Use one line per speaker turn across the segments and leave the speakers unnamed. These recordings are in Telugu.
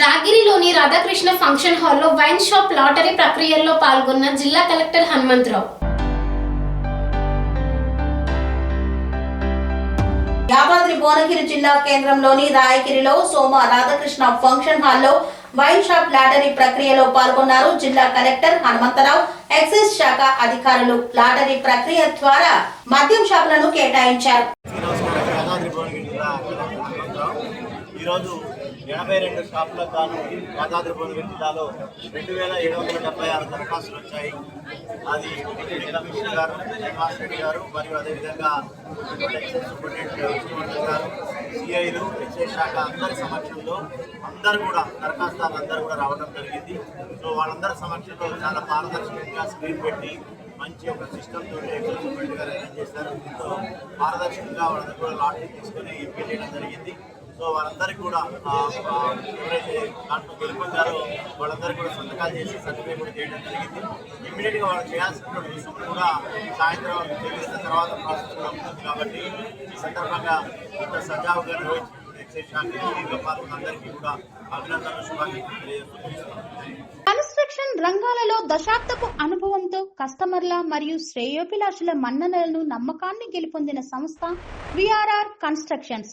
రాగిరిలోని రాధాకృష్ణ ఫంక్షన్ హాల్లో వైన్ షాప్ లాటరీ ప్రక్రియల్లో పాల్గొన్న జిల్లా కలెక్టర్ హనుమంతరావు.
యాదాద్రి భువనగిరి జిల్లా కేంద్రంలోని రాయగిరిలో సోమ రాధాకృష్ణ ఫంక్షన్ హాల్లో వైన్ షాప్ లాటరీ ప్రక్రియలో పాల్గొన్నారు జిల్లా కలెక్టర్ హనుమంతరావు. ఎక్సైజ్ శాఖ అధికారులు లాటరీ ప్రక్రియ ద్వారా మద్యం షాపులను కేటాయించారు
యాదాద్రి భువనగిరి జిల్లా కలెక్టర్ హనుమంతరావు. ఈరోజు ఎనభై రెండు షాపులకు గాను యాదాద్రి భువనగిరి జిల్లాలో రెండు వేల ఏడు వందల డెబ్బై ఆరు దరఖాస్తులు వచ్చాయి. అది డిప్యూటీ కమిషనర్ గారు శ్రీనివాస్ రెడ్డి గారు మరియు అదేవిధంగా ఎక్సైజ్ సూపరింటెండెంట్ విష్ణువర్ధన్ గారు సిఐలు ఎక్సైజ్ శాఖ అందరి సమక్షంలో అందరూ కూడా దరఖాస్తుదారులు అందరూ కూడా రావడం జరిగింది. సో వాళ్ళందరి సమక్షంలో చాలా పారదర్శకంగా స్క్రీన్ పెట్టి మంచి ఒక సిస్టమ్ తోటి ఎక్సైజ్ సూపరింటెండెంట్ గారు అరేంజ్ చేశారు దీంతో పారదర్శకంగా వాళ్ళందరూ కూడా లాటరీ తీసుకొని వెళ్ళడం చేయడం జరిగింది. సో వాళ్ళందరికీ కూడా ఎవరైతే దాంట్లో గెలుపొందారో వాళ్ళందరికీ కూడా సంతకాలు చేసి సర్టిఫికేట్ కూడా చేయడం జరిగింది. ఇమ్మీడియట్గా వాళ్ళు చేయాల్సినటువంటి రుసుములు కూడా సాయంత్రం చెల్లించిన తర్వాత ప్రాసెస్ కూడా ఉంటుంది కాబట్టి ఈ సందర్భంగా ఇంత సజావుగా నిర్వహించిన ఎక్సైజ్ శాఖకి పాల్గొన్న అందరికీ కూడా అభినందనలు శుభాకాంక్షలు తెలియజేస్తున్నాను
కన్స్ట్రక్షన్ రంగాలలో దశాబ్దపు అనుభవంతో కస్టమర్ల మరియు శ్రేయోభిలాషుల మన్ననలను నమ్మకాన్ని గెలుపొందిన సంస్థ విఆర్ఆర్ కన్స్ట్రక్షన్స్.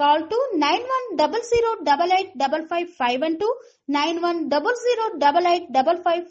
Call to 9100 88 55